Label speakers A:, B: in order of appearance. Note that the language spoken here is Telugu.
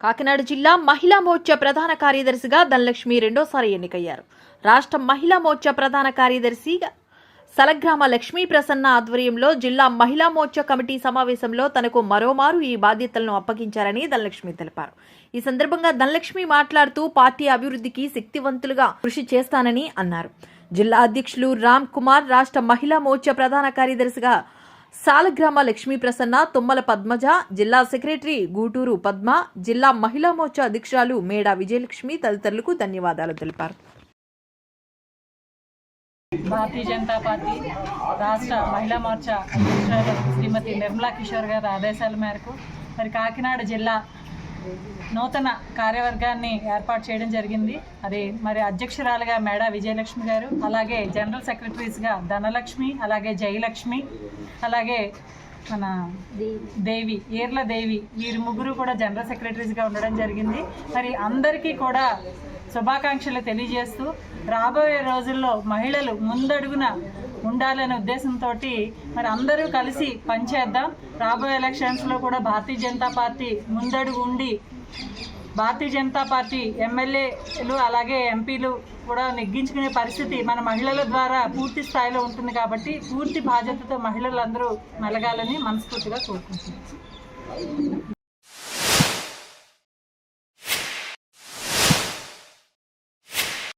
A: కాకినాడ జిల్లా మహిళా మోర్చా ప్రధాన కార్యదర్శిగా ధనలక్ష్మి రెండోసారి ఎన్నికయ్యారు. రాష్ట్ర మహిళా మోర్చా ప్రధాన కార్యదర్శిగా సలగ్రామ లక్ష్మీ ప్రసన్న ఆధ్వర్యంలో జిల్లా మహిళా మోర్చా కమిటీ సమావేశంలో తనకు మరోమారు ఈ బాధ్యతలను అప్పగించారని ధనలక్ష్మి తెలిపారు. ఈ సందర్భంగా ధనలక్ష్మి మాట్లాడుతూ పార్టీ అభివృద్ధికి శక్తివంతులుగా కృషి చేస్తానని అన్నారు. జిల్లా అధ్యక్షులు రామ్ కుమార్ రాష్ట్ర మహిళా మోర్చా ప్రధాన కార్యదర్శిగా సాలగ్రామ లక్ష్మీ ప్రసన్న తుమ్మల పద్మజ జిల్లా సెక్రటరీ గూటూరు పద్మ జిల్లా మహిళా మోర్చా అధ్యక్షురాలు మేడా విజయలక్ష్మి తదితరులకు ధన్యవాదాలు తెలిపారు.
B: భారతీయ జనతా పార్టీ రాష్ట్ర మహిళా మోర్చా అధ్యక్షురాలు శ్రీమతి నిర్మలా కిషోర్ గారి ఆదేశాల మేరకు మరి కాకినాడ జిల్లా నూతన కార్యవర్గాన్ని ఏర్పాటు చేయడం జరిగింది. అది మరి అధ్యక్షురాలుగా మేడా విజయలక్ష్మి గారు అలాగే జనరల్ సెక్రటరీస్గా ధనలక్ష్మి అలాగే జయలక్ష్మి అలాగే మన దేవి ఈర్ల దేవి వీరు ముగ్గురు కూడా జనరల్ సెక్రటరీస్గా ఉండడం జరిగింది. మరి అందరికీ కూడా శుభాకాంక్షలు తెలియజేస్తూ రాబోయే రోజుల్లో మహిళలు ముందడుగున ఉండాలనే ఉద్దేశంతో మరి అందరూ కలిసి పనిచేద్దాం. రాబోయే ఎలక్షన్స్లో కూడా భారతీయ జనతా పార్టీ ముందడుగు ఉండి భారతీయ జనతా పార్టీ ఎమ్మెల్యేలు అలాగే ఎంపీలు కూడా నెగ్గించుకునే పరిస్థితి మన మహిళల ద్వారా పూర్తి స్థాయిలో ఉంటుంది కాబట్టి పూర్తి బాధ్యతతో మహిళలందరూ మెలగాలని మనస్ఫూర్తిగా కోరుకుంటున్నాను